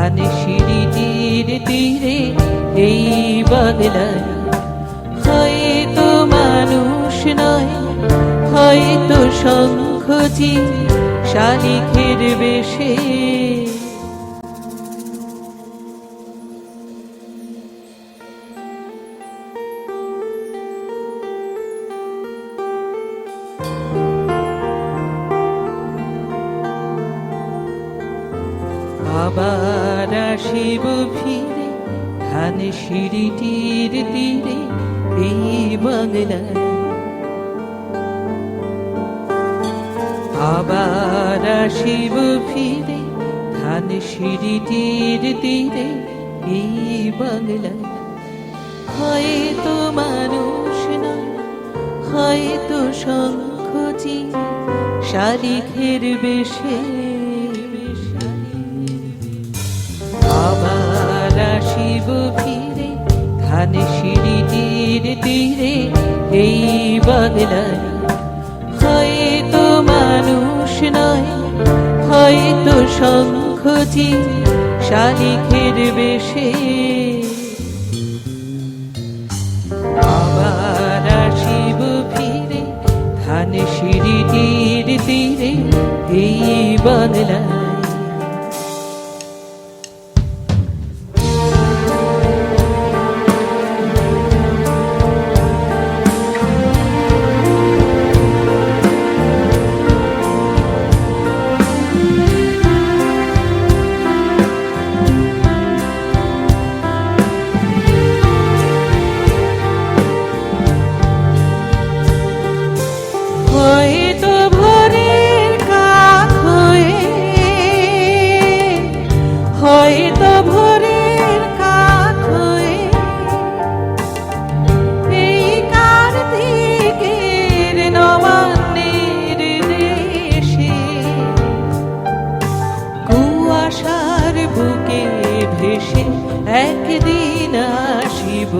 ধান তীর তীরে এই বাংলায় হয়তো মানুষ নয় হয়তো শঙ্খজি শালিখের বেশে। আবার আসিব ফিরে ধান সিঁড়িটির তীরে এই বাংলায়। আবার আসিব ফিরে ধান সিঁড়িটির তীরে এই বাংলায়। হয়তো মানুষ নয় হয়তো শঙ্খজি শালিখের বেশে ফিরে ধান সিঁড়িটির তীরে এই বাংলায় হয়তো মানুষ নয়, হয়তো শঙ্খজি শালিখের বেশে। আবার আসিব ফিরে ধান সিঁড়িটির তীরে এই বাংলায় একদিন আসিব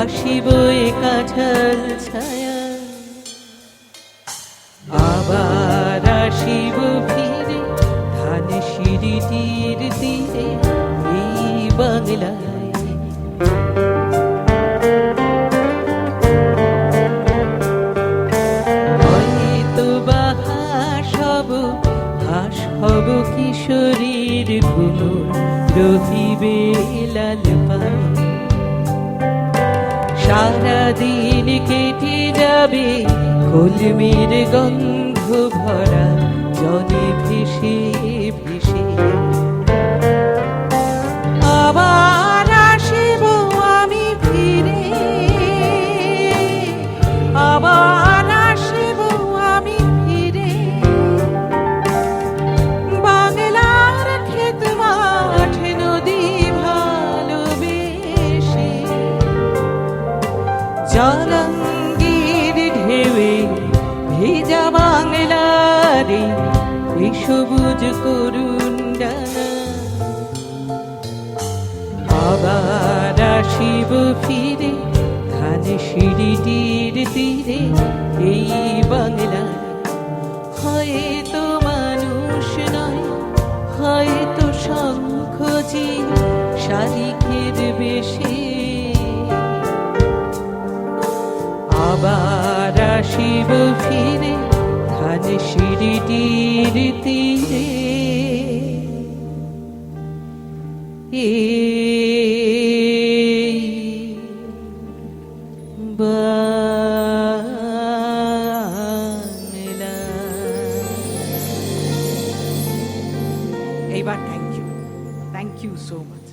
আসিব এ কাঁঠাল ছায়া। আবার আসিব ফিরে, ধান সিঁড়িটির তীরে, এই বাংলায়। হব কিশোরীর ঘুমুর রহিবে লাল পায় সারাদিন কেটে যাবে কলমের গন্ধ ভরা জলে ভেসে ভেসে জলঙ্গির ঢেউয়ে ভেজা বাংলারে সবুজ করুণ আবার আসিব ফিরে ধান সিঁড়িটির তীরে এই বাংলায় হয়তো মানুষ নয়, হয়তো শঙ্খজি শালিখের বেশে আবার আসিব ফিরে ধান সিঁড়িটির তীরে। এইবার thank you thank you so much